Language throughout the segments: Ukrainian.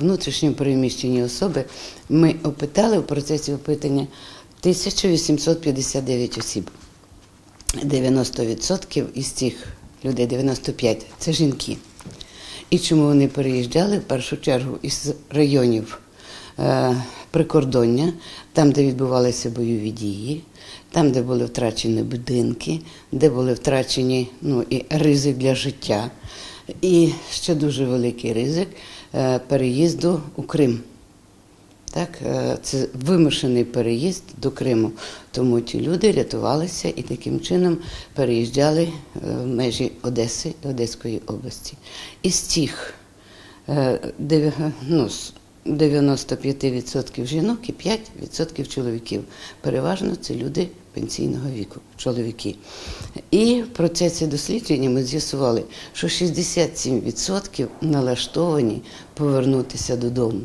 Внутрішньо переміщені особи ми опитали в процесі опитання 1859 осіб. 90% із цих людей, 95% це жінки. І чому вони переїжджали в першу чергу із районів е, прикордоння, там, де відбувалися бойові дії, там, де були втрачені будинки, де були втрачені ну, і ризик для життя. І ще дуже великий ризик е, переїзду у Крим. Так, е, це вимушений переїзд до Криму. Тому ті люди рятувалися і таким чином переїжджали е, в межі Одеси і Одеської області. Цих е, дев'я- ну, з 95% жінок і 5% чоловіків. Переважно це люди пенсійного віку, чоловіки. І в процесі дослідження ми з'ясували, що 67% налаштовані повернутися додому.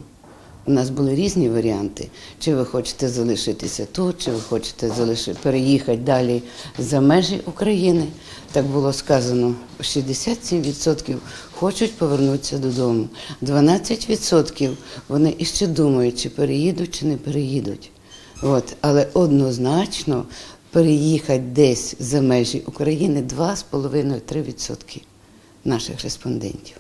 У нас були різні варіанти. Чи ви хочете залишитися тут, чи ви хочете залишити, переїхати далі за межі України. Так було сказано, 67% хочуть повернутися додому. 12% вони іще думають, чи переїдуть, чи не переїдуть. От. Але однозначно переїхати десь за межі України 2,5-3% наших респондентів.